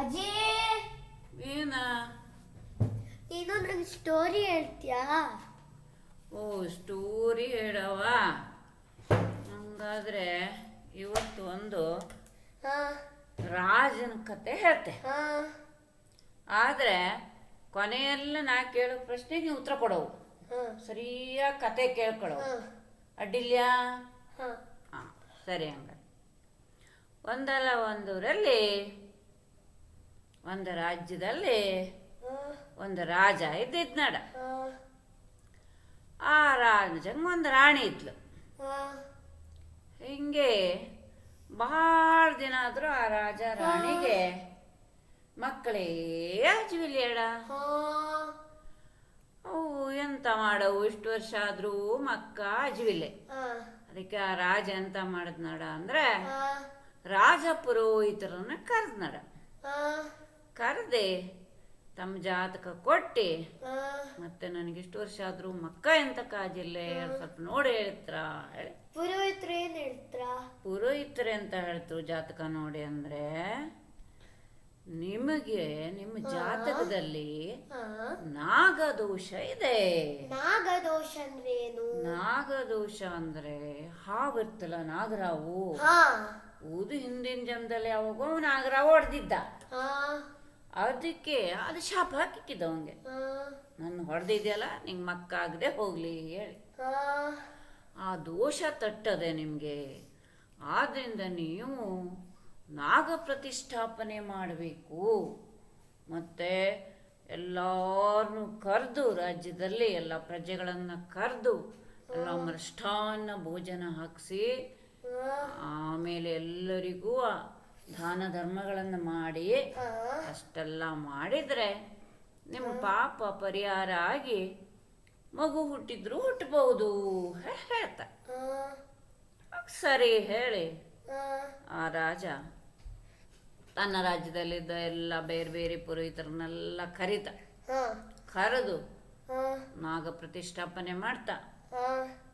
ಅಜಯ್ ಏನ? ನೀನು ನಂಗೆ ಸ್ಟೋರಿ ಹೇಳ್ತೀಯಾ? ಓ ಸ್ಟೋರಿ ಹೇಳವ ಹಂಗಾದ್ರೆ ಇವತ್ತು ಒಂದು ರಾಜನ ಕತೆ ಹೇಳ್ತೆ. ಆದ್ರೆ ಕೊನೆಯಲ್ಲ ನಾ ಕೇಳೋ ಪ್ರಶ್ನೆಗೆ ನೀವು ಉತ್ತರ ಕೊಡೋ ಹಾ. ಸರಿಯಾಗಿ ಕತೆ ಕೇಳ್ಕೊಳವು. ಅಡ್ಡಿಲ್ಯ? ಹಾ. ಹಾಂ ಸರಿ ಹಂಗ ಒಂದಲ್ಲ ಒಂದೂರಲ್ಲಿ ಒಂದು ರಾಜ್ಯದಲ್ಲಿ ಒಂದು ರಾಜ ಇದ್ದಿದ್ ನಡ. ಆ ರಾಜಂಗೆ ಒಂದು ರಾಣಿ ಇದ್ಲು. ಹಿಂಗೆ ಬಹಳ ದಿನ ಆದರೂ ಆ ರಾಜ ರಾಣಿಗೆ ಮಕ್ಕಳೇ ಅಜ್ವಿಲ್ಲೇಡ ಹಾ. ಅವು ಎಂತ ಮಾಡವು? ಇಷ್ಟು ವರ್ಷ ಆದ್ರೂ ಮಕ್ಕ ಅಜ್ವಿಲೆ ಅದಕ್ಕೆ ಆ ರಾಜ ಎಂತ ಮಾಡಿದ್ನಡ ಅಂದ್ರೆ ರಾಜ ಪುರೋಹಿತರನ್ನ ಕರೆದ್ನಡ ಕರೆದೆ ತಮ್ಮ ಜಾತಕ ಕೊಟ್ಟಿ. ಮತ್ತೆ ನನಗೆ ಇಷ್ಟು ವರ್ಷ ಆದ್ರೂ ಮಕ್ಕ ಎಂತ ಕಾಜಿಲ್ಲೆ ಸ್ವಲ್ಪ ನೋಡಿ ಹೇಳ್ತ್ರ ಹೇಳಿ. ಪುರೋಹಿತರು ಏನ್ ಹೇಳ್ತರ? ಪುರೋಹಿತ್ರ ಅಂತ ಹೇಳ್ತರು ಜಾತಕ ನೋಡಿ ಅಂದ್ರೆ ನಿಮಗೆ ನಿಮ್ಮ ಜಾತಕದಲ್ಲಿ ನಾಗದೋಷ ಇದೆ. ನಾಗದೋಷ ಅಂದ್ರೆ ಏನು? ನಾಗದೋಷ ಅಂದ್ರೆ ಹಾವಿರ್ತಲ್ಲ ನಾಗರಾವು. ಊದು ಹಿಂದಿನ ಜನ್ಮದಲ್ಲಿ ಯಾವಾಗೋ ನಾಗರಾವು ಹೊಡೆದಿದ್ದ. ಅದಕ್ಕೆ ಅದು ಶಾಪ ಹಾಕಿಕ್ಕಿದ್ದ ಅವಂಗೆ ಹಾ. ನನ್ನ ಹೊಡೆದಿದೆಯಲ್ಲ ನಿಂಗೆ ಮಕ್ಕ ಆಗದೆ ಹೋಗ್ಲಿ ಹೇಳಿ. ಆ ದೋಷ ತಟ್ಟದೆ ನಿಮಗೆ. ಆದ್ರಿಂದ ನೀವು ನಾಗ ಪ್ರತಿಷ್ಠಾಪನೆ ಮಾಡಬೇಕು. ಮತ್ತೆ ಎಲ್ಲಾರನ್ನು ಕರೆದು ರಾಜ್ಯದಲ್ಲಿ ಎಲ್ಲ ಪ್ರಜೆಗಳನ್ನು ಕರೆದು ಎಲ್ಲ ಮೃಷ್ಟಾನ್ನ ಭೋಜನ ಹಾಕಿಸಿ ಆಮೇಲೆ ಎಲ್ಲರಿಗೂ ದಾನ ಧರ್ಮಗಳನ್ನು ಮಾಡಿ ಅಷ್ಟೆಲ್ಲ ಮಾಡಿದರೆ ನಿಮ್ಮ ಪಾಪ ಪರಿಹಾರ ಆಗಿ ಮಗು ಹುಟ್ಟಿದ್ರು ಹುಟ್ಟಬಹುದು. ಹೇಳ್ತ ಸರಿ ಹೇಳಿ. ಆ ರಾಜ ತನ್ನ ರಾಜ್ಯದಲ್ಲಿದ್ದ ಎಲ್ಲ ಬೇರೆ ಬೇರೆ ಪುರೋಹಿತರನ್ನೆಲ್ಲ ಕರೀತ. ಕರೆದು ನಾಗ ಪ್ರತಿಷ್ಠಾಪನೆ ಮಾಡ್ತಾ.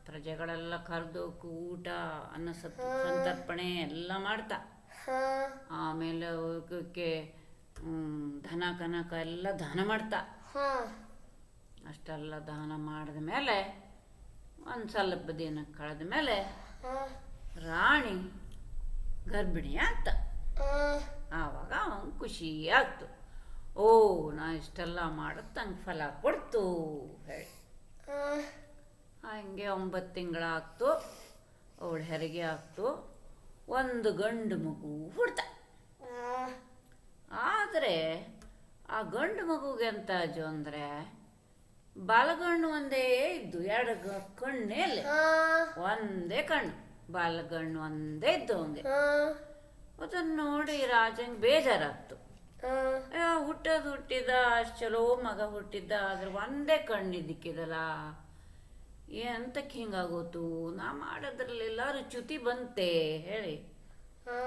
ಪ್ರಜೆಗಳೆಲ್ಲ ಕರೆದು ಊಟ ಅನ್ನ ಸತ್ ಸಂತರ್ಪಣೆ ಎಲ್ಲ ಮಾಡ್ತಾ. ಆಮೇಲೆ ಅವಕ್ಕೆ ಧನ ಕನಕ ಎಲ್ಲ ದಾನ ಮಾಡ್ತಾ. ಅಷ್ಟೆಲ್ಲ ದಾನ ಮಾಡಿದ ಮೇಲೆ ಒಂದು ಸ್ವಲ್ಪ ದಿನ ಕಳೆದ ಮೇಲೆ ರಾಣಿ ಗರ್ಭಿಣಿ ಆಗ್ತ. ಆವಾಗ ಅವನು ಖುಷಿ ಆಗ್ತು. ಓ ನಾ ಇಷ್ಟೆಲ್ಲ ಮಾಡೋದು ತಂಗೆ ಫಲ ಕೊಡ್ತು ಹೇಳಿ. ಹಂಗೆ ಒಂಬತ್ತು ತಿಂಗಳಾಗ್ತು. ಅವಳು ಹೆರಿಗೆ ಆಗ್ತು. ಒಂದು ಗಂಡು ಮಗು ಹುಡ್ತ. ಆದರೆ ಆ ಗಂಡು ಮಗುಗೆ ಎಂತ ಅಜ್ಜು ಅಂದರೆ ಬಾಲಗಣ್ಣು ಒಂದೇ ಇದ್ದು ಎರಡು ಕಣ್ಣೇ ಇಲ್ಲ. ಹಾ. ಒಂದೇ ಕಣ್ಣು ಬಾಲಗಣ್ಣು ಒಂದೇ ಇದ್ದು ಅವಂಗೆ ಹಾ. ಅದನ್ನು ನೋಡಿ ರಾಜಂಗೆ ಬೇಜಾರಾಗ್ತು. ಹುಟ್ಟೋದು ಹುಟ್ಟಿದ ಅಷ್ಟು ಚಲೋ ಮಗ ಹುಟ್ಟಿದ್ದ ಆದ್ರೆ ಒಂದೇ ಕಣ್ಣಿದ್ದಕ್ಕಿದಲ್ಲ ಎಂತಕ್ಕೆ ಹಿಂಗಾಗೋತು? ನಾ ಮಾಡೋದ್ರಲ್ಲೆಲ್ಲಾರು ಚ್ಯುತಿ ಬಂತೆ ಹೇಳಿ.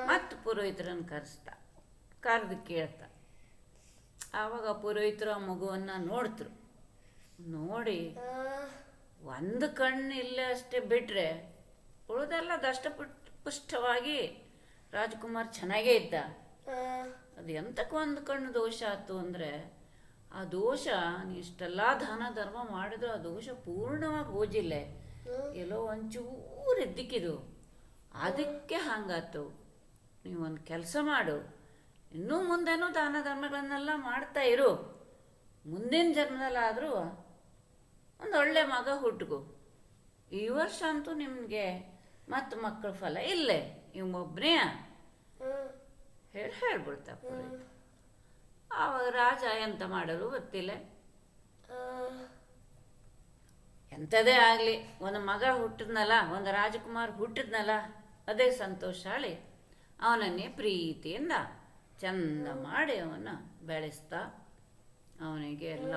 ಮತ್ತು ಪುರೋಹಿತರನ್ನು ಕರೆಸ್ತ ಕರೆದು ಕೇಳ್ತ. ಆವಾಗ ಪುರೋಹಿತರು ಆ ಮಗುವನ್ನು ನೋಡ್ತರು. ನೋಡಿ ಒಂದು ಕಣ್ಣು ಇಲ್ಲೇ ಅಷ್ಟೇ ಬಿಟ್ಟರೆ ಉಳಿದೆಲ್ಲ ದಷ್ಟಪುಟ್ ಪುಷ್ಟವಾಗಿ ರಾಜ್ಕುಮಾರ್ ಚೆನ್ನಾಗೇ ಇದ್ದ. ಅದು ಎಂತಕ್ಕೆ ಒಂದು ಕಣ್ಣು ದೋಷ ಆಯ್ತು ಅಂದರೆ ಆ ದೋಷ ನೀ ಇಷ್ಟೆಲ್ಲ ದಾನ ಧರ್ಮ ಮಾಡಿದ್ರು ಆ ದೋಷ ಪೂರ್ಣವಾಗಿ ಹೋಜಿಲ್ಲ ಎಲ್ಲೋ ಒಂಚೂರು ಎದ್ದಿಕ್ಕಿದು. ಅದಕ್ಕೆ ಹಂಗಾತು ನೀವು ಒಂದು ಕೆಲಸ ಮಾಡು. ಇನ್ನೂ ಮುಂದೆನೂ ದಾನ ಧರ್ಮಗಳನ್ನೆಲ್ಲ ಮಾಡ್ತಾ ಇರು. ಮುಂದಿನ ಜನ್ಮದಲ್ಲಾದರೂ ಒಂದು ಒಳ್ಳೆ ಮಗ ಹುಟ್ಗು. ಈ ವರ್ಷ ಅಂತೂ ನಿಮಗೆ ಮತ್ತು ಮಕ್ಕಳ ಫಲ ಇಲ್ಲೇ. ಇವೊಬ್ಬನೇ ಹೇಳಿ ಹೇಳ್ಬಿಡ್ತಾ ರಾಜ ಎಂತ ಮಾಡಲು ಗೊತ್ತಿಲ್ಲ. ಹಾ ಎಂಥದೇ ಆಗಲಿ ಒಂದು ಮಗ ಹುಟ್ಟಿದ್ನಲ್ಲ ಒಂದು ರಾಜಕುಮಾರ್ ಹುಟ್ಟಿದ್ನಲ್ಲ ಅದೇ ಸಂತೋಷ ಹಳಿ ಅವನನ್ನೇ ಪ್ರೀತಿಯಿಂದ ಚಂದ ಮಾಡಿ ಅವನ ಬೆಳೆಸ್ತಾ ಅವನಿಗೆ ಎಲ್ಲ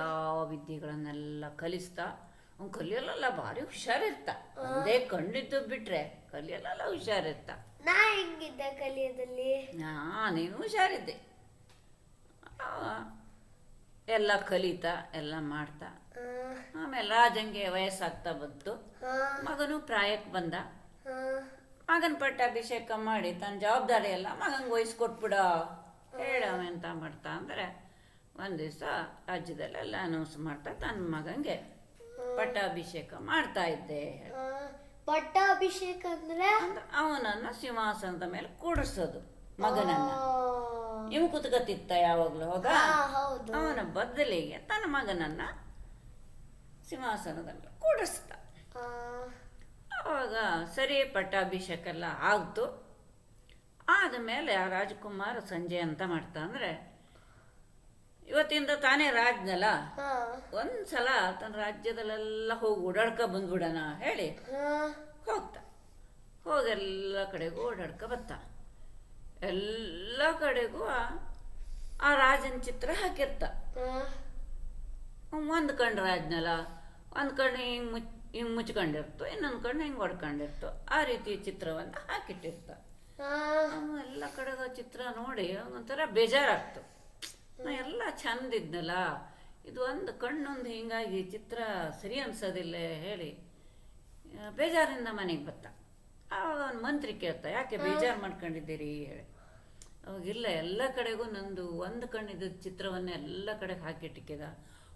ವಿದ್ಯೆಗಳನ್ನೆಲ್ಲ ಕಲಿಸ್ತಾ ಅವ್ನು ಕಲಿಯಲ್ಲ ಭಾರಿ ಹುಷಾರಿರ್ತ. ಒಂದೇ ಕಣ್ಣಿದ್ದು ಬಿಟ್ರೆ ಕಲಿಯಲ್ಲ ಹುಷಾರಿರ್ತ. ನಾ ಹೆಂಗಿದ್ದ ಕಲಿಯೋದಲ್ಲಿ? ನಾನೇನು ಹುಷಾರಿದ್ದೆ. ಅವ ಎಲ್ಲ ಕಲಿತಾ ಎಲ್ಲ ಮಾಡ್ತಾ. ಆಮೇಲೆ ರಾಜಂಗೆ ವಯಸ್ಸಾಗ್ತಾ ಬಂತು. ಮಗನು ಪ್ರಾಯಕ್ಕೆ ಬಂದ. ಮಗನ ಮಗನ ಪಟ್ಟಾಭಿಷೇಕ ಮಾಡಿ ತನ್ನ ಜವಾಬ್ದಾರಿ ಎಲ್ಲ ಮಗಂಗೆ ವಹಿಸ್ಕೊಟ್ಬಿಡ ಹೇಳವ ಎಂತ ಮಾಡ್ತಾ ಅಂದರೆ ಒಂದು ದಿವಸ ರಾಜ್ಯದಲ್ಲೆಲ್ಲ ಅನೌನ್ಸ್ ಮಾಡ್ತಾ ತನ್ನ ಮಗಂಗೆ ಪಟ್ಟಾಭಿಷೇಕ ಮಾಡ್ತಾ ಇದ್ದೆ ಪಟ್ಟಾಭಿಷೇಕ ಅಂದ್ರೆ? ಅವನನ್ನು ಸಿಂಹಾಸನದ ಮೇಲೆ ಕೂಡಿಸೋದು ಮಗನನ್ನ. ಇವು ಕುತ್ಕತ್ತಿತ್ತ ಯಾವಾಗಲೂ ಹೋಗ ಅವನ ಬದಲಿಗೆ ತನ್ನ ಮಗನನ್ನ ಸಿಂಹಾಸನದಲ್ಲಿ ಕೂಡಿಸ್ತ ಅವಾಗ ಸರಿ ಪಟ್ಟಾಭಿಷೇಕ ಎಲ್ಲ ಆಗ್ತು ಆದಮೇಲೆ ಆ ರಾಜಕುಮಾರ ಸಂಜೆ ಅಂತ ಮಾಡ್ತಾ ಅಂದರೆ ಇವತ್ತಿಂದ ತಾನೇ ರಾಜ್ನಲ್ಲ ಒಂದ್ಸಲ ತನ್ನ ರಾಜ್ಯದಲ್ಲೆಲ್ಲ ಹೋಗಿ ಓಡಾಡ್ಕ ಬಂದ್ಬಿಡೋಣ ಹೇಳಿ ಹೋಗ್ತಾ ಹೋಗೆಲ್ಲ ಕಡೆಗೂ ಓಡಾಡ್ಕ ಬತ್ತ ಎಲ್ಲ ಕಡೆಗೂ ಆ- ರಾಜನ ಚಿತ್ರ ಹಾಕಿರ್ತ. ಒಂದು ಕಣ್ಣು ರಾಜನಲ್ಲ ಒಂದು ಕಣ್ಣು ಹಿಂಗೆ ಮುಚ್ ಹಿಂಗೆ ಮುಚ್ಕೊಂಡಿರ್ತು ಇನ್ನೊಂದು ಕಣ್ಣು ಹಿಂಗೆ ಹೊಡ್ಕೊಂಡಿರ್ತು. ಆ ರೀತಿ ಚಿತ್ರವನ್ನು ಹಾಕಿಟ್ಟಿರ್ತ. ಎಲ್ಲ ಕಡೆಗ ಚಿತ್ರ ನೋಡಿ ಒಂಥರ ಬೇಜಾರಾಗ್ತು. ನಾ ಎಲ್ಲ ಚಂದ ಇದ್ನಲ್ಲ ಇದು ಒಂದು ಕಣ್ಣೊಂದು ಹಿಂಗಾಗಿ ಚಿತ್ರ ಸರಿ ಅನ್ಸೋದಿಲ್ಲ ಹೇಳಿ ಬೇಜಾರಿಂದ ಮನೆಗೆ ಬತ್ತ. ಆವಾಗ ಒಂದು ಮಂತ್ರಿ ಕೇಳ್ತಾ ಯಾಕೆ ಬೇಜಾರು ಮಾಡ್ಕೊಂಡಿದ್ದೀರಿ ಹೇಳಿ. ಅವಾಗಿಲ್ಲ ಎಲ್ಲ ಕಡೆಗೂ ನಂದು ಒಂದು ಕಣ್ಣಿದ ಚಿತ್ರವನ್ನ ಎಲ್ಲ ಕಡೆಗೆ ಹಾಕಿಟ್ಟಿಕ್ಕಿದ.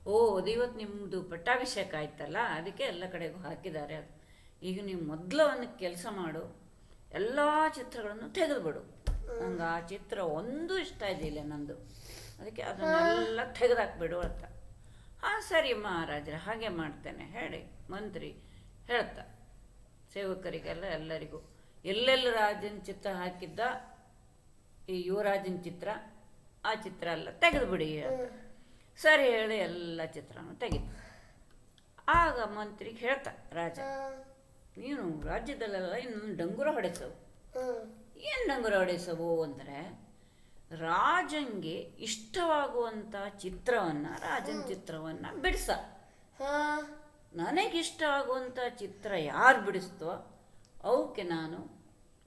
ಓ, ಅದು ಇವತ್ತು ನಿಮ್ಮದು ಪಟ್ಟಾಭಿಷೇಕ ಆಯ್ತಲ್ಲ, ಅದಕ್ಕೆ ಎಲ್ಲ ಕಡೆಗೂ ಹಾಕಿದ್ದಾರೆ ಅದು. ಈಗ ನೀವು ಮೊದಲು ಒಂದು ಕೆಲಸ ಮಾಡು, ಎಲ್ಲ ಚಿತ್ರಗಳನ್ನು ತೆಗೆದುಬಿಡು. ನಂಗೆ ಆ ಚಿತ್ರ ಒಂದು ಇಷ್ಟ ಇದ್ದಿಲ್ಲ ನಂದು. ಅದಕ್ಕೆ ಅದನ್ನೆಲ್ಲ ತೆಗೆದಾಕ್ಬಿಡು ಅಂತ. ಹಾಂ, ಸರಿ ಮಹಾರಾಜರ, ಹಾಗೆ ಮಾಡ್ತೇನೆ, ಹೇಳಿ, ಮಂತ್ರಿ, ಹೇಳ್ತಾ. ಸೇವಕರಿಗೆಲ್ಲ ಎಲ್ಲರಿಗೂ. ಎಲ್ಲೆಲ್ಲಿ ರಾಜನ ಚಿತ್ರ ಹಾಕಿದ್ದ ಈ ಯುವರಾಜನ ಚಿತ್ರ, ಆ ಚಿತ್ರ ಎಲ್ಲ ತೆಗೆದುಬಿಡಿ. ಬಿಡಿ ಸರಿ ಹೇಳಿ ಎಲ್ಲ ಚಿತ್ರನೂ ತೆಗೆದು ಆಗ ಮಂತ್ರಿಗೆ ಹೇಳ್ತ, ರಾಜ, ನೀನು ರಾಜ್ಯದಲ್ಲೆಲ್ಲ ಇನ್ನು ಡಂಗುರ ಹೊಡೆಸವು ಏನು ಡಂಗುರ ಹೊಡೆಸವು ಅಂದರೆ ರಾಜಂಗೆ ಇಷ್ಟವಾಗುವಂಥ ಚಿತ್ರವನ್ನು, ರಾಜನ ಚಿತ್ರವನ್ನು ಬಿಡಿಸ. ನನಗಿಷ್ಟ ಆಗುವಂಥ ಚಿತ್ರ ಯಾರು ಬಿಡಿಸ್ತೋ? ಅವಕ್ಕೆ ನಾನು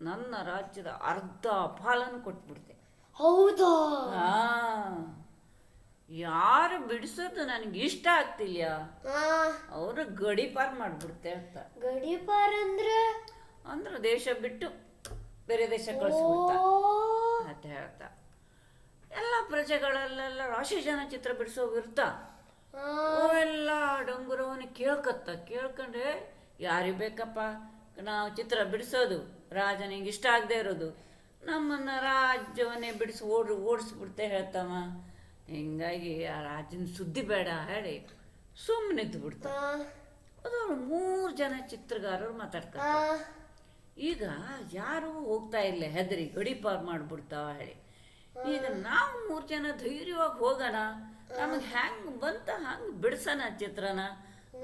ನನ್ನ ರಾಜ್ಯದ ಅರ್ಧ ಪಾಲನ್ನು ಕೊಟ್ಬಿಡ್ತೆ. ಹೌದಾ? ಯಾರು ಬಿಡಿಸೋದು ನನಗೆ ಇಷ್ಟ ಆಗ್ತಿಲ್ಲ ಅವರು ಗಡಿಪಾರ್ ಮಾಡ್ಬಿಡ್ತೆ ಅಂತ. ಗಡಿಪಾರ್ ಅಂದ್ರೆ? ಅಂದ್ರೆ ದೇಶ ಬಿಟ್ಟು ಬೇರೆ ದೇಶ ಕಳಿಸ್ಬಿಡ್ತ. ಅಂತ ಹೇಳ್ತಾ. ಎಲ್ಲ ಪ್ರಜೆಗಳಲ್ಲೆಲ್ಲ ರಾಶಿ ಜನ ಚಿತ್ರ ಬಿಡಿಸೋಗಿರ್ತ ಅವೆಲ್ಲ ಡಂಗುರವನ್ನು ಕೇಳ್ಕತ್ತ. ಕೇಳ್ಕೊಂಡ್ರೆ ಯಾರಿಗೆ ಬೇಕಪ್ಪ? ನಾವು ಚಿತ್ರ ಬಿಡಿಸೋದು. ರಾಜನಿಗೆ ಇಷ್ಟ ಆಗದೆ ಇರೋದು. ನಮ್ಮನ್ನ ರಾಜ್ಯವನ್ನೇ ಬಿಡಿಸಿ ಓಡ್ರಿ ಓಡಿಸ್ಬಿಡ್ತೆ ಹೇಳ್ತಾವ ಹಿಂಗಾಗಿ ಆ ರಾಜನ ಸುದ್ದಿ ಬೇಡ ಹೇಳಿ ಸುಮ್ಮನೆ ಬಿಡ್ತ ಅದವ್ರು ಮೂರು ಜನ ಚಿತ್ರಗಾರರು ಮಾತಾಡ್ತಾರೆ ಈಗ ಯಾರು ಹೋಗ್ತಾ ಇಲ್ಲ ಹೆದರಿ ಗಡಿಪಾರು ಮಾಡ್ಬಿಡ್ತಾವ ಹೇಳಿ. ಈಗ ನಾವು ಮೂರು ಜನ ಧೈರ್ಯವಾಗಿ ಹೋಗೋಣ. ನಮಗೆ ಹ್ಯಾಂಗ್ ಬಂತ ಹಂಗೆ ಬಿಡ್ಸೋಣ ಚಿತ್ರನ.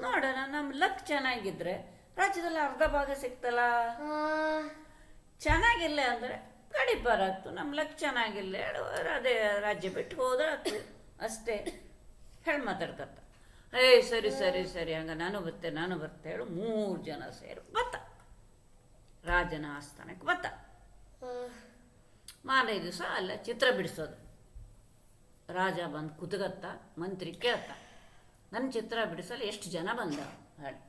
ನೋಡೋಣ ನಮ್ಮ ಲಕ್ ಚೆನ್ನಾಗಿದ್ರೆ ರಾಜ್ಯದಲ್ಲಿ ಅರ್ಧ ಭಾಗ ಸಿಕ್ತಲ್ಲ? ಚೆನ್ನಾಗಿಲ್ಲ ಅಂದರೆ ಗಡಿಪಾರ್ ಆಗ್ತು ನಮ್ಮ ಲಕ್ ಚೆನ್ನಾಗಿಲ್ಲ. ಹೇಳು ಅದೇ ರಾಜ್ಯ ಬಿಟ್ಟು ಹೋದ್ರೆ ಆಗ್ತದೆ ಅಷ್ಟೇ. ಹೇಳಿ ಮಾತಾಡ್ಕತ್ತ ಏಯ್ ಸರಿ ಸರಿ ಸರಿ. ಹಂಗ ನಾನು ಬರ್ತೆ ನಾನು ಬರ್ತೆ ಹೇಳು. ಮೂರು ಜನ ಸೇರಿ. ಬತ್ತ ರಾಜನ ಆಸ್ಥಾನಕ್ಕೆ ಬತ್ತ ಮಾರನೇ ದಿವಸ ಅಲ್ಲ ಚಿತ್ರ ಬಿಡಿಸೋದು. ರಾಜ ಬಂದು ಕುದುಗತ್ತ ಮಂತ್ರಿ ಕೇಳ್ತ. ನನ್ನ ಚಿತ್ರ ಬಿಡಿಸಲು ಎಷ್ಟು ಜನ ಬಂದ ಹೇಳಿ.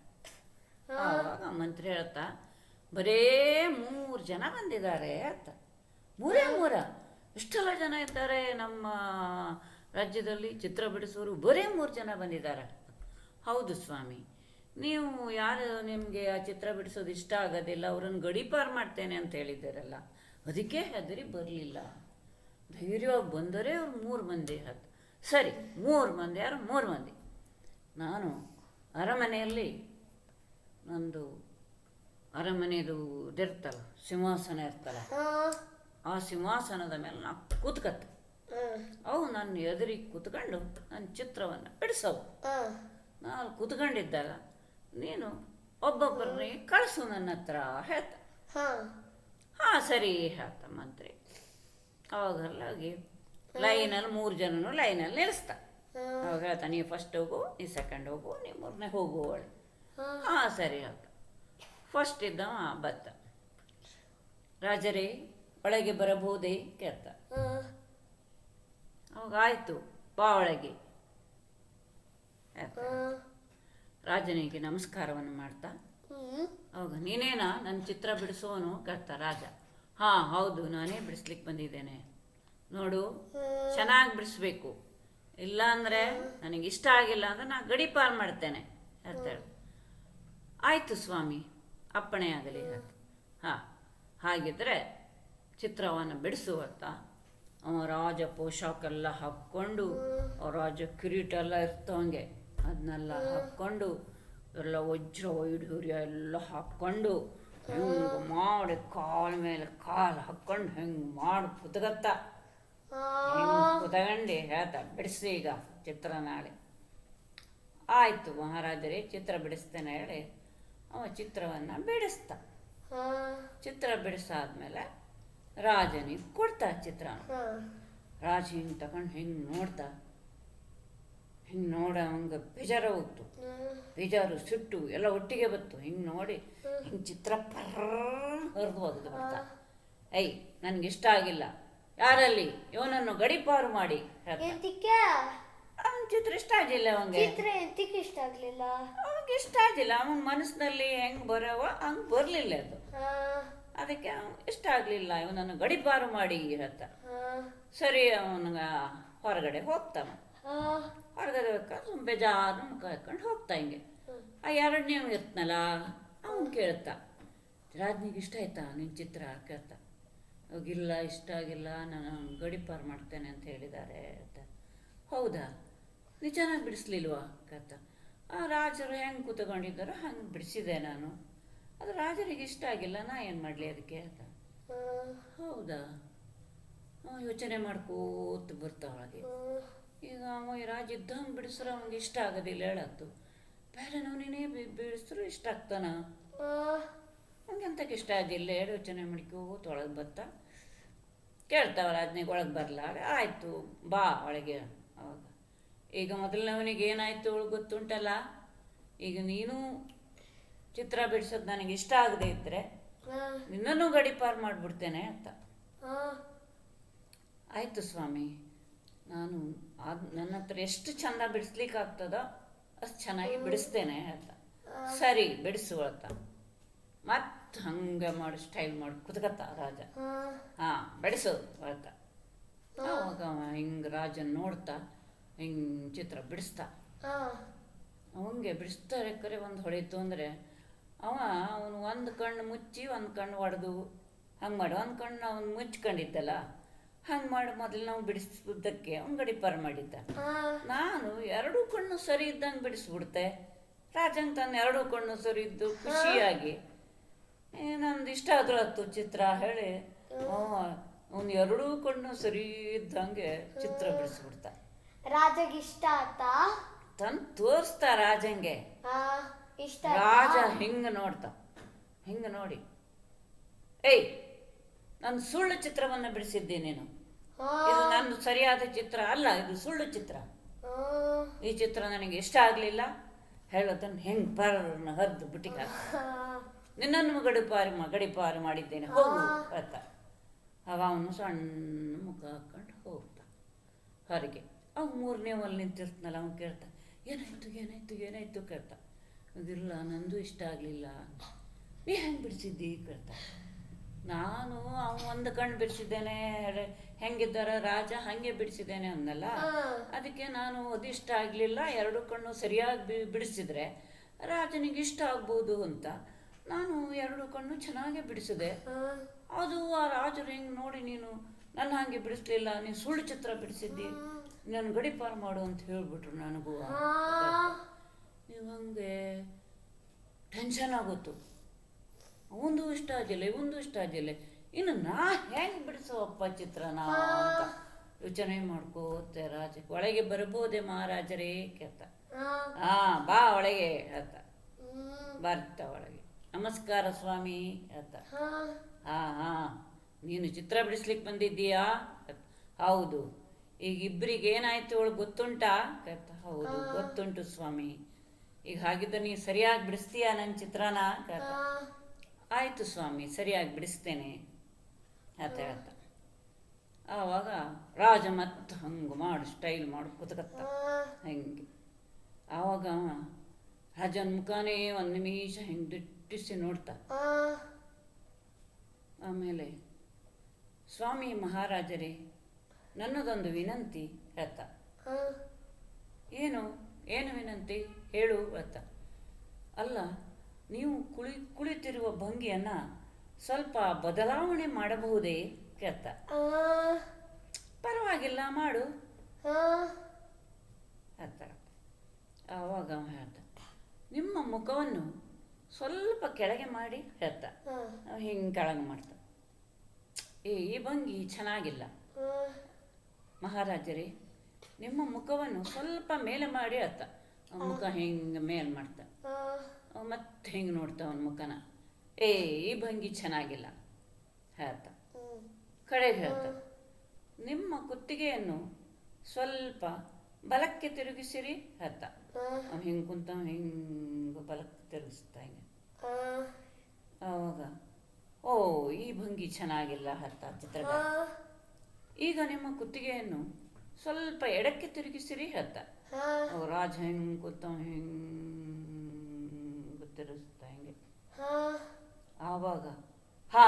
ಆವಾಗ ಮಂತ್ರಿ ಹೇಳ್ತಾ, ಬರೇ ಮೂರು ಜನ ಬಂದಿದ್ದಾರೆ ಅಂತ. ಮೂರೇ ಮೂರ. ಇಷ್ಟೆಲ್ಲ ಜನ ಇದ್ದಾರೆ ನಮ್ಮ ರಾಜ್ಯದಲ್ಲಿ, ಚಿತ್ರ ಬಿಡಿಸೋರು ಬರೇ ಮೂರು ಜನ ಬಂದಿದ್ದಾರೆ. ಹೌದು ಸ್ವಾಮಿ. ನೀವು ಯಾರು ನಿಮಗೆ ಆ ಚಿತ್ರ ಬಿಡಿಸೋದು ಇಷ್ಟ ಆಗೋದಿಲ್ಲ, ಅವ್ರನ್ನ ಗಡಿಪಾರು ಮಾಡ್ತೇನೆ ಅಂತ ಹೇಳಿದ್ದಾರಲ್ಲ, ಅದಕ್ಕೆ ಹೆದರಿ ಬರಲಿಲ್ಲ. ಧೈರ್ಯವಾಗಿ ಬಂದರೆ ಅವ್ರು ಮೂರು ಮಂದಿ ಹತ್ತು ಸರಿ, ಮೂರು ಮಂದಿ ಯಾರು? ಮೂರು ಮಂದಿ. ನಾನು ಅರಮನೆಯಲ್ಲಿ ನಂದು ಅರಮನೆದು ಇದಿರ್ತಲ್ಲ ಸಿಂಹಾಸನ ಇರ್ತಲ್ಲ. ಆ, ಸಿಂಹಾಸನದ ಮೇಲೆ ನಾ ಕೂತ್ಕತ್ತೆ. ಅವು ನನ್ನ ಎದುರಿಗೆ ಕೂತ್ಕೊಂಡು ನನ್ನ ಚಿತ್ರವನ್ನು ಬಿಡಿಸವು. ನಾನು ಕೂತ್ಕೊಂಡಿದ್ದಾಗ ನೀನು ಒಬ್ಬೊಬ್ಬರನ್ನೇ ಕಳಿಸು ನನ್ನ ಹತ್ರ ಹೇಳ್ತ. ಹಾ, ಸರಿ ಹೇಳ್ತ ಮಂತ್ರಿ. ಅವಾಗಲ್ಲಾಗಿ ಲೈನಲ್ಲಿ ಮೂರು ಜನನು ಲೈನಲ್ಲಿ ನಿಲ್ಲಿಸ್ತ. ಅವಾಗ ಹೇಳ್ತಾ ನೀ ಫಸ್ಟ್ ಹೋಗು ನೀ ಸೆಕೆಂಡ್ ಹೋಗು ನೀ ಮೂರನೇ ಹೋಗು ಅವಳು. ಆ, ಹಾಂ ಸರಿ ಅಂತ ಫಸ್ಟ್ ಇದ್ದವ ಬತ್ತ ರಾಜರೇ ಒಳಗೆ ಬರಬಹುದೇ ಕೇಳ್ತ. ಆಯ್ತು ಅವಾಗ ಆಯಿತು ಬಾ ಒಳಗೆ. ರಾಜನಿಗೆ ನಮಸ್ಕಾರವನ್ನು ಮಾಡ್ತಾ. ಅವಾಗ ನೀನೇನಾ? ನನ್ನ ಚಿತ್ರ ಬಿಡಿಸೋನು ಕೇಳ್ತ ರಾಜ. ಹಾಂ ಹೌದು ನಾನೇ ಬಿಡಿಸ್ಲಿಕ್ಕೆ ಬಂದಿದ್ದೇನೆ. ನೋಡು ಚೆನ್ನಾಗಿ ಬಿಡಿಸ್ಬೇಕು. ಇಲ್ಲ ಅಂದರೆ ನನಗೆ ಇಷ್ಟ ಆಗಿಲ್ಲ ಅಂದ್ರೆ ನಾ ಗಡಿಪಾರು ಮಾಡ್ತೇನೆ. ಅಂತ ಹೇಳಿ ಆಯಿತು ಸ್ವಾಮಿ, ಅಪ್ಪಣೆ ಆಗಲಿ ಹಾಂ, ಹಾಗಿದ್ರೆ ಚಿತ್ರವನ್ನು ಬಿಡಿಸುವತ್ತ. ರಾಜ ಪೋಷಾಕೆಲ್ಲ ಹಾಕ್ಕೊಂಡು ರಾಜ ಕಿರೀಟ ಎಲ್ಲ ಇರ್ತವಂಗೆ ಅದನ್ನೆಲ್ಲ ಹಾಕ್ಕೊಂಡು, ಎಲ್ಲ ವಜ್ರ ವೈಢೂರ್ಯ ಎಲ್ಲ ಹಾಕ್ಕೊಂಡು, ಹೆಂಗೆ ಮಾಡಿ ಕಾಲ ಮೇಲೆ ಕಾಲು ಹಾಕ್ಕೊಂಡು ಹೆಂಗೆ ಮಾಡಿ ಕುದಗತ್ತ. ಹೆಂಗ್ ಕುತ್ಕಂಡು ಹೇಳ್ತ, ಬಿಡಿಸಿ ಈಗ ಚಿತ್ರ ನಾಳೆ. ಆಯಿತು ಮಹಾರಾಜರೇ, ಚಿತ್ರ ಬಿಡಿಸ್ತೇನೆ ಹೇಳಿ. ಅವ ಚಿತ್ರವನ್ನು ಬಿಡಿಸ್ತ. ಚಿತ್ರ ಬಿಡಿಸಾದ್ಮೇಲೆ ರಾಜನಿಗೆ ಕೊಡ್ತ ಚಿತ್ರ. ರಾಜ ಹಿಂಗೆ ತಗೊಂಡು ಹಿಂಗೆ ನೋಡ್ತಾ. ಹಿಂಗೆ ನೋಡ ಅವಂಗೆ ಬೇಜಾರ ಹೋಗ್ತು. ಬೇಜಾರು ಸಿಟ್ಟು ಎಲ್ಲ ಒಟ್ಟಿಗೆ ಬತ್ತು ಹಿಂಗೆ ನೋಡಿ ಹಿಂಗೆ ಚಿತ್ರ ಹರಿದು ಒಗೆದು ಬರ್ತಾ. ಐ ನನಗೆ ಇಷ್ಟ ಆಗಿಲ್ಲ. ಯಾರಲ್ಲಿ? ಇವನನ್ನು ಗಡಿಪಾರು ಮಾಡಿ ಚಿತ್ರ ಇಷ್ಟ ಆಗಿಲ್ಲ ಅವಂಗೆ ಚಿತ್ರ ಇಷ್ಟ ಆಗ್ಲಿಲ್ಲ? ಅವನಿಗೆ ಇಷ್ಟ ಆಗಿಲ್ಲ. ಅವನ ಮನಸ್ಸಿನಲ್ಲಿ ಹೆಂಗೆ ಬರವ ಹಂಗೆ ಬರಲಿಲ್ಲ ಅದು. ಅದಕ್ಕೆ ಅವ್ನ್ ಇಷ್ಟ ಆಗಲಿಲ್ಲ. ಇವನನ್ನು ಗಡಿಪಾರು ಮಾಡಿ ಇರತ್ತ. ಸರಿ ಅವನ ಹೊರಗಡೆ ಹೋಗ್ತಾನ. ಹಾ. ಹೊರಗಡೆ ಹೋಗ್ತಾ ಬೇಜಾರು ಮುಖ ಹಾಕೊಂಡು ಹೋಗ್ತಾ ಹಿಂಗೆ. ಆ ಎರಡನೇ ಇರ್ತನಲ್ಲ ಅವನು ಕೇಳ್ತಾ ರಾಜ್ನಿಗೆ ಇಷ್ಟ ಆಯ್ತಾ ನಿನ್ನ ಚಿತ್ರ ಕೇಳ್ತಾ. ಹೋಗಿಲ್ಲ ಇಷ್ಟ ಆಗಿಲ್ಲ ನಾನು ಗಡಿಪಾರು ಮಾಡ್ತೇನೆ ಅಂತ ಹೇಳಿದ್ದಾರೆ ಅಂತ. ಹೌದಾ? ನೀ ಚೆನ್ನಾಗಿ ಬಿಡಿಸ್ಲಿಲ್ವಾ? ಕೇಳ್ತ. ರಾಜರು ಹೆಂಗೆ ಕೂತ್ಕೊಂಡಿದ್ದಾರೋ ಹಂಗೆ ಬಿಡಿಸಿದೆ ನಾನು. ಅದು ರಾಜರಿಗೆ ಇಷ್ಟ ಆಗಿಲ್ಲ ನಾ ಏನು ಮಾಡಲಿ ಅದಕ್ಕೆ ಅಂತ. ಹೌದಾ? ಯೋಚನೆ ಮಾಡ್ಕೋತ ಬರ್ತಾವಳಗೆ. ಈಗ ಅವ ಈ ರಾಜ ಇದ್ದಂಗೆ ಬಿಡಿಸ್ರೆ ಅವ್ನಿಗೆ ಇಷ್ಟ ಆಗೋದಿಲ್ಲ ಹೇಳತ್ತು ಬೇರೆ ನೀನೇ ಬಿಡಿಸ್ರು ಇಷ್ಟ ಆಗ್ತಾನ. ಹಂಗೆ ಇಷ್ಟ ಆಗಿಲ್ಲ ಹೇಳಿ ಯೋಚನೆ ಮಾಡ್ಕೋತ ಒಳಗೆ ಬರ್ತಾ. ಕೇಳ್ತಾವ ರಾಜನಿಗೆ ಒಳಗೆ ಬರಲಾಗ ಆಯಿತು ಬಾ ಒಳಗೆ ಈಗ ಮೊದಲನವನಿಗೆ ಏನಾಯ್ತು ಅವಳು ಗೊತ್ತುಂಟಲ್ಲ? ಈಗ ನೀನು ಚಿತ್ರ ಬಿಡಿಸೋದು ನನಗೆ ಇಷ್ಟ ಆಗದೆ ಇದ್ರೆ. ನಿನ್ನನ್ನು ಗಡಿಪಾರು ಮಾಡಿಬಿಡ್ತೇನೆ ಅಂತ. ಆಯ್ತು ಸ್ವಾಮಿ. ನಾನು ಅದು ನನ್ನ ಹತ್ರ ಎಷ್ಟು ಚಂದ ಬಿಡಿಸ್ಲಿಕ್ಕೆ ಆಗ್ತದೋ ಅಷ್ಟು ಚೆನ್ನಾಗಿ ಬಿಡಿಸ್ತೇನೆ ಅಂತ. ಸರಿ ಬಿಡಿಸು ಅಂತ. ಮತ್ತೆ ಹಂಗೆ ಮಾಡಿ ಸ್ಟೈಲ್ ಮಾಡಿ ಕುತ್ಕತ್ತ ರಾಜ. ಹಾ. ಬಿಡಿಸು ಅಂತ. ಅವಾಗ ಅವ ಹಿಂಗೆ ರಾಜನ್ ನೋಡ್ತಾ ಹಿಂಗೆ ಚಿತ್ರ ಬಿಡಿಸ್ತಾ? ಅವ್ನಿಗೆ ಅವಂಗೆ ಬಿಡಿಸ್ತಾರೆ ಕರೆ ಒಂದು ಹೊಳಿತು ಅಂದರೆ ಅವ ಅವನು ಒಂದು ಕಣ್ಣು ಮುಚ್ಚಿ ಒಂದು ಕಣ್ಣು ಒಡೆದು ಹಂಗೆ ಮಾಡಿ. ಒಂದು ಕಣ್ಣು ಅವನು ಮುಚ್ಕೊಂಡಿದ್ದಲ್ಲ ಹಂಗೆ ಮಾಡಿ ಮೊದಲು ನಾವು ಬಿಡಿಸಿದ್ದಕ್ಕೆ ಅವ್ನು ಗಡಿಪಾರು ಮಾಡಿದ್ದ. ನಾನು ಎರಡೂ ಕಣ್ಣು ಸರಿ ಇದ್ದಂಗೆ ಬಿಡಿಸ್ಬಿಡ್ತೆ. ರಾಜಂಗೆ ತನ್ನ ಎರಡೂ ಕಣ್ಣು ಸರಿ ಇದ್ದು ಖುಷಿಯಾಗಿ. ನಮ್ದು ನಂದು ಇಷ್ಟ ಆದರೂ ಹತ್ತು ಚಿತ್ರ ಹೇಳಿ. ಅವನು ಎರಡೂ ಕಣ್ಣು ಸರಿ ಇದ್ದಂಗೆ ಚಿತ್ರ ಬಿಡಿಸ್ಬಿಡ್ತ. ರಾಜಗೆ ಇಷ್ಟ ಆತಾ ತಂದು ತೋರಿಸ್ತಾ ರಾಜಂಗೆ. ಹಾ. ಇಷ್ಟ ರಾಜ ಹಿಂಗ ಹಿಂಗೆ ನೋಡ್ತಾ? ಹಿಂಗೆ ನೋಡಿ? ಏಯ್ ನಾನು ಸುಳ್ಳು ಚಿತ್ರವನ್ನ ಬಿಡಿಸಿದ್ದೆ ನೀನು. ಇದು ನನ್ನ ಸರಿಯಾದ ಚಿತ್ರ ಅಲ್ಲ ಇದು ಸುಳ್ಳು ಚಿತ್ರ. ಈ ಚಿತ್ರ ನನಗೆ ಇಷ್ಟ ಆಗಲಿಲ್ಲ. ಹೇಳೋದನ್ನು ಹೆಂಗೆ ಬರ್ನ ಹರಿದು ಬಿಟ್ಟಿಗ. ನಿನ್ನನ್ನು ಗಡಿಪಾರಿ ಮಾ ಗಡಿಪಾರು ಮಾಡಿದ್ದೇನೆ. ಹೋಗು ಅಂತ ಆಗ ಅವನು ಸಣ್ಣ ಮುಖ ಹಾಕೊಂಡು ಹೋಗ್ತ. ಹೊರಗೆ. ಅವ್ ಮೂರನೇ ಅಲ್ಲಿ ನಿಂತಿರ್ತನಲ್ಲ ಅವ್ನು ಕೇಳ್ತ ಏನಾಯ್ತು ಏನಾಯ್ತು ಏನಾಯ್ತು? ಕೇಳ್ತ. ಅದಿಲ್ಲ ನಂದು ಇಷ್ಟ ಆಗಲಿಲ್ಲ. ನೀ ಹೆಂಗೆ ಬಿಡಿಸಿದ್ದಿ? ಕೇಳ್ತ. ನಾನು ಅವ್ನು ಒಂದು ಕಣ್ಣು ಬಿಡಿಸಿದ್ದೇನೆ ಹೆಂಗಿದ್ದಾರ ರಾಜ ಹಾಗೆ ಬಿಡಿಸಿದ್ದೇನೆ ಅಂದಲ್ಲ ಅದಕ್ಕೆ ನಾನು ಅದು ಇಷ್ಟ ಆಗಲಿಲ್ಲ ಎರಡು ಕಣ್ಣು ಸರಿಯಾಗಿ ಬಿ ಬಿಡಿಸಿದ್ರೆ ರಾಜನಿಗೆ ಇಷ್ಟ ಆಗ್ಬೋದು ಅಂತ ನಾನು ಎರಡು ಕಣ್ಣು ಚೆನ್ನಾಗೇ ಬಿಡಿಸಿದೆ. ಅದು ಆ ರಾಜರು ಹೆಂಗೆ ನೋಡಿ ನೀನು ನನ್ನ ಹಾಗೆ ಬಿಡಿಸ್ಲಿಲ್ಲ ನೀನು ಸುಳ್ಳು ಚಿತ್ರ ಬಿಡಿಸಿದ್ದಿ? ನಾನು ಗಡಿಪಾರು ಮಾಡು ಅಂತ ಹೇಳ್ಬಿಟ್ರು ನನಗೂ. ನೀವು ಹಂಗೆ ಟೆನ್ಷನ್ ಆಗೋತು. ಒಂದು ಇಷ್ಟ ಆಗಿಲ್ಲ ಇವಂದು ಇಷ್ಟ ಆಗಿಲ್ಲ ಇನ್ನು ನಾ ಹೆಂಗೆ ಬಿಡಿಸುವಪ್ಪ ಚಿತ್ರ ಅಂತ ಯೋಚನೆ ಮಾಡ್ಕೋತೆ ರಾಜ ಒಳಗೆ ಬರಬಹುದೇ ಮಹಾರಾಜರೇ ಕೇಳ್ತ. ಹಾ. ಬಾ ಒಳಗೆ ಅಂತ ಹ್ಮ್. ಬರ್ತ ಒಳಗೆ. ನಮಸ್ಕಾರ ಸ್ವಾಮಿ ಅಂತ ಹಾ. ಹಾ ಹಾ. ನೀನು ಚಿತ್ರ ಬಿಡಿಸ್ಲಿಕ್ಕೆ ಬಂದಿದ್ದೀಯಾ? ಹೌದು. ಈಗ ಇಬ್ಬರಿಗೆ ಏನಾಯ್ತು ಅವಳು ಗೊತ್ತುಂಟಾ? ಅಂತ ಹೌದು ಗೊತ್ತುಂಟು ಸ್ವಾಮಿ. ಈಗ ಹಾಗಿದ್ದರೆ ನೀವು ಸರಿಯಾಗಿ ಬಿಡಿಸ್ತೀಯಾ ನನ್ನ ಚಿತ್ರಾನ? ಹಾ. ಆಯಿತು ಸ್ವಾಮಿ ಸರಿಯಾಗಿ ಬಿಡಿಸ್ತೇನೆ. ಅಂತ ಹೇಳ್ತ. ಆವಾಗ ರಾಜ ಮತ್ತೆ ಹಂಗೆ ಮಾಡು ಸ್ಟೈಲ್ ಮಾಡಿ ಕುತ್ಕತ್ತ. ಹಂಗೆ. ಆವಾಗ ರಾಜನ ಮುಖಾನೇ ಒಂದು ನಿಮಿಷ ಹಿಂಗೆ ದಿಟ್ಟಿಸಿ ನೋಡ್ತಾ. ಆಮೇಲೆ ಸ್ವಾಮಿ ಮಹಾರಾಜರೇ ನನ್ನದೊಂದು ವಿನಂತಿ ರಥ ಏನು? ಏನು ವಿನಂತಿ? ಹೇಳು ರಥ ಅಲ್ಲ ನೀವು ಕುಳಿ ಕುಳಿತಿರುವ ಭಂಗಿಯನ್ನ ಸ್ವಲ್ಪ ಬದಲಾವಣೆ ಮಾಡಬಹುದೇ? ರಥ ಪರವಾಗಿಲ್ಲ ಮಾಡು. ಹೇಳ್ತಾಳೆ ಆವಾಗ ಹೇಳ್ತ ನಿಮ್ಮ ಮುಖವನ್ನು ಸ್ವಲ್ಪ ಕೆಳಗೆ ಮಾಡಿ ಹೇಳ್ತ ಹಿಂಗೆ ಕೆಳಗೆ ಮಾಡ್ತ ಏ ಈ ಭಂಗಿ ಚೆನ್ನಾಗಿಲ್ಲ. ಮಹಾರಾಜರೇ ನಿಮ್ಮ ಮುಖವನ್ನು ಸ್ವಲ್ಪ ಮೇಲೆ ಮಾಡಿ ಅತ್ತ. ಅವ್ನ ಮುಖ ಹೆಂಗೆ ಮೇಲೆ ಮಾಡ್ತ? ಮತ್ತೆ ಹೆಂಗೆ ನೋಡ್ತಾ ಅವನ ಮುಖನ? ಏ ಈ ಭಂಗಿ ಚೆನ್ನಾಗಿಲ್ಲ ಹೇಳ್ತ. ಕಡೆ ಕಡೆಗೆ ಹೇಳ್ತ ನಿಮ್ಮ ಕುತ್ತಿಗೆಯನ್ನು ಸ್ವಲ್ಪ ಬಲಕ್ಕೆ ತಿರುಗಿಸಿರಿ ಹೇಳ್ತ. ಅವ್ನು ಅವ ಹಿಂಗೆ ಕುಂತ ಹಿಂಗೆ ಬಲಕ್ಕೆ ತಿರುಗಿಸ್ತಾ ಹಿಂಗೆ. ಆವಾಗ ಓ ಈ ಭಂಗಿ ಚೆನ್ನಾಗಿಲ್ಲ ಹತ್ತ ಚಿತ್ರಗಾರ. ಹಾ ಈಗ ನಿಮ್ಮ ಕುತ್ತಿಗೆಯನ್ನು ಸ್ವಲ್ಪ ಎಡಕ್ಕೆ ತಿರುಗಿಸಿರಿ ಹೇಳ್ತ. ರಾಜ ಹೆಂಗ್ ಕೂತ ಹೆಂಗ್ ತಿರುಗಿಸ್ತಾ ಹಿಂಗೆ? ಆವಾಗ ಹಾ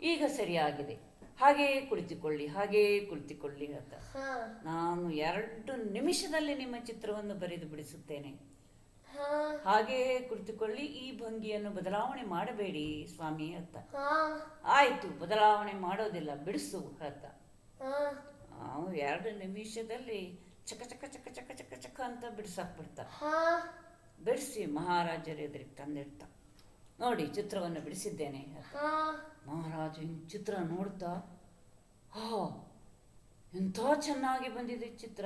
ಈಗ ಸರಿಯಾಗಿದೆ. ಹಾಗೆ ಕುಳಿತುಕೊಳ್ಳಿ ಹಾಗೆ ಕುಳಿತುಕೊಳ್ಳಿ ಅಂತ ನಾನು ಎರಡು ನಿಮಿಷದಲ್ಲಿ ನಿಮ್ಮ ಚಿತ್ರವನ್ನು ಬರೆದು ಬಿಡಿಸುತ್ತೇನೆ. ಹಾಗೇ ಕುಳಿತುಕೊಳ್ಳಿ ಈ ಭಂಗಿಯನ್ನು ಬದಲಾವಣೆ ಮಾಡಬೇಡಿ ಸ್ವಾಮಿ ಅಂತ ಆಯ್ತು ಬದಲಾವಣೆ ಮಾಡೋದಿಲ್ಲ ಬಿಡಿಸು ಅಂತ ಅವನು ಎರಡು ನಿಮಿಷದಲ್ಲಿ ಚಕ ಚಕ ಚಕ ಚಕ ಚಕ ಚಕ ಅಂತ ಬಿಡಿಸಾಕ್ಬಿಡ್ತ ಬಿಡಿಸಿ ಮಹಾರಾಜರ ಎದುರಿಗೆ ತಂದಿಡ್ತ. ನೋಡಿ ಚಿತ್ರವನ್ನು ಬಿಡಿಸಿದ್ದೇನೆ. ಹಾ. ಮಹಾರಾಜ ಹಿಂಗ್ ಚಿತ್ರ ನೋಡ್ತಾ ಹೋ ಎಂಥ ಚೆನ್ನಾಗಿ ಬಂದಿದೆ ಚಿತ್ರ.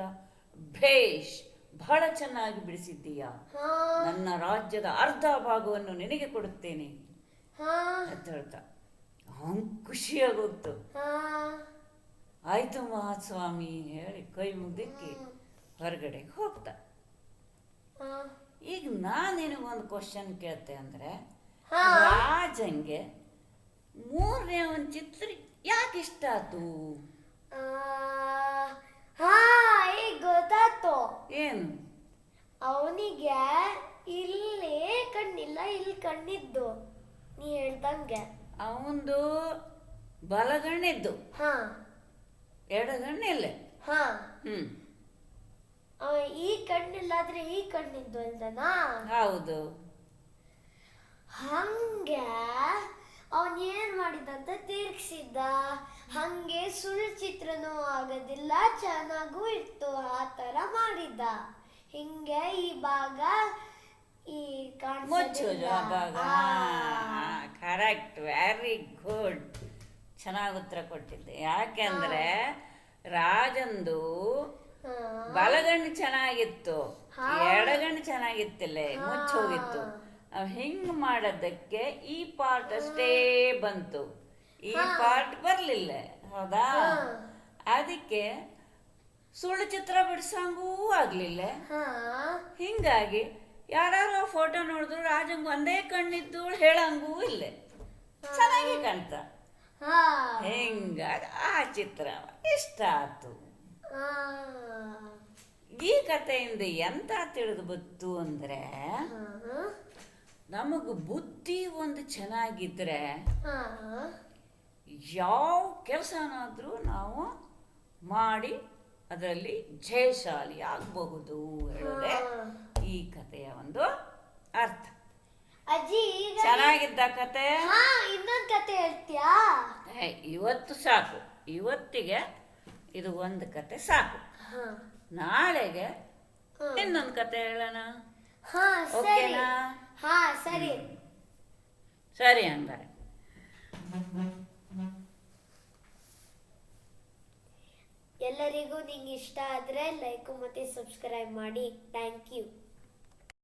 ಭೇಷ್ ಬಹಳ ಚೆನ್ನಾಗಿ ಬಿಡಿಸಿದ್ದೀಯಾ. ನನ್ನ ರಾಜ್ಯದ ಅರ್ಧ ಭಾಗವನ್ನು ನಿನಗೆ ಕೊಡುತ್ತೇನೆ. ಅಂತ ಹೇಳ್ತಾ. ಅವನು ಖುಷಿಯಾಗೋಗ್ತು ಆಯ್ತು ಮಹಾಸ್ವಾಮಿ ಹೇಳಿ ಕೈ ಮುಗ್ದಿಕ್ಕಿ ಹೊರಗಡೆ ಹೋಗ್ತಾ. ಈಗ ನಾನು ನಿನಗೊಂದು ಕ್ವಶನ್ ಕೇಳ್ತೆ ಅಂದ್ರೆ. ರಾಜಂಗೆ ಮೂರನೇ ಒಂದು ಚಿತ್ರ ಯಾಕೆ ಇಷ್ಟ ಆತು? ಈಗ ಗೊತ್ತಾಯ್ತು. ಏನು? ಅವನಿಗೆ ಇಲ್ಲಿ ಕಣ್ಣಿಲ್ಲ ಇಲ್ಲಿ ಕಣ್ಣಿದ್ದು. ನೀ ಹೇಳ್ದಂಗೆ. ಅವಂದು ಬಲಗಣ್ಣಿದ್ದು. ಹಾ. ಎಡಗಣ್ಣಿಲ್ಲ ಹಾ. ಹ್ಮ್. ಅವ ಈ ಕಣ್ಣಿಲ್ಲಾದ್ರೆ ಈ ಕಣ್ಣಿದ್ದು ಹೌದು. ಹಂಗೆ ಅವನ್ ಏನ್ ಮಾಡಿದಂತ ತಿರ್ಗ್ಸಿದ್ದ ಹಂಗೆ ಸುಳ್ಳು ಚಿತ್ರನೂ ಆಗೋದಿಲ್ಲ ಚೆನ್ನಾಗೂ ಇತ್ತು ಆ ತರ ಮಾಡಿದ್ದ. ಹಿಂಗೆ ಈ ಭಾಗ ಈ ಕಾಣಿಸೋದಿಲ್ಲ. ಮುಚ್ಚೋದು ಆ ಭಾಗ. ಆ. ಕರೆಕ್ಟ್ ವೆರಿ ಗುಡ್ ಚೆನ್ನಾಗಿ ಉತ್ತರ ಕೊಟ್ಟಿದ್ದೆ. ಯಾಕೆಂದ್ರೆ ರಾಜಂದು ಬಲಗಣ್ಣು ಚೆನ್ನಾಗಿತ್ತು. ಎಡಗಣ್ಣು ಚೆನ್ನಾಗಿತ್ತಿಲ್ಲ ಮುಚ್ಚೋಗಿತ್ತು ಅವ್ ಹಿಂಗ್ ಮಾಡೋದಕ್ಕೆ ಈ ಪಾರ್ಟ್ ಅಷ್ಟೇ ಬಂತು. ಈ ಪಾರ್ಟ್ ಬರ್ಲಿಲ್ಲ ಹೌದಾ? ಅದಕ್ಕೆ ಸುಳ್ಳು ಚಿತ್ರ ಬಿಡ್ಸಂಗೂ ಆಗ್ಲಿಲ್ಲ. ಹಿಂಗಾಗಿ ಯಾರು ಫೋಟೋ ನೋಡಿದ್ರು ರಾಜಂಗ್ ಒಂದೇ ಕಣ್ಣಿದ್ದು ಹೇಳಂಗೂ ಇಲ್ಲ. ಚೆನ್ನಾಗಿ ಕಾಣ್ತ. ಹಿಂಗಾಗಿ ಆ ಚಿತ್ರ ಇಷ್ಟ ಆತು. ಈ ಕಥೆಯಿಂದ ಎಂತ ತಿಳಿದು ಬಂತು ಅಂದ್ರೆ ನಮಗೆ ಬುದ್ಧಿ ಒಂದು ಚೆನ್ನಾಗಿದ್ರೆ. ಯಾವ ಕೆಲಸನಾದ್ರೂ ನಾವು ಮಾಡಿ ಅದರಲ್ಲಿ ಜಯಶಾಲಿ ಆಗಬಹುದು ಹೇಳೋದೇ ಈ ಕಥೆಯ ಒಂದು ಅರ್ಥ. ಅಜ್ಜಿ ಈಗ ಚೆನ್ನಾಗಿದ್ದ ಕತೆ? ಹಾ ಇನ್ನೊಂದು ಕತೆ ಹೇಳ್ತೀಯಾ? ಇವತ್ತು ಸಾಕು. ಇವತ್ತಿಗೆ ಇದು ಒಂದು ಕತೆ ಸಾಕು. ಹಾ. ನಾಳೆಗೆ. ಇನ್ನೊಂದು ಕತೆ ಹೇಳೋಣ. ಹಾ ಸರಿ. ಓಕೆನಾ? ಹಾ ಸರಿ. ಸರಿ ಹಂಗಾರೆ. ಎಲ್ಲರಿಗೂ ನಿಂಗೆ ಇಷ್ಟ ಆದರೆ ಲೈಕು ಮತ್ತು ಸಬ್ಸ್ಕ್ರೈಬ್ ಮಾಡಿ. Thank you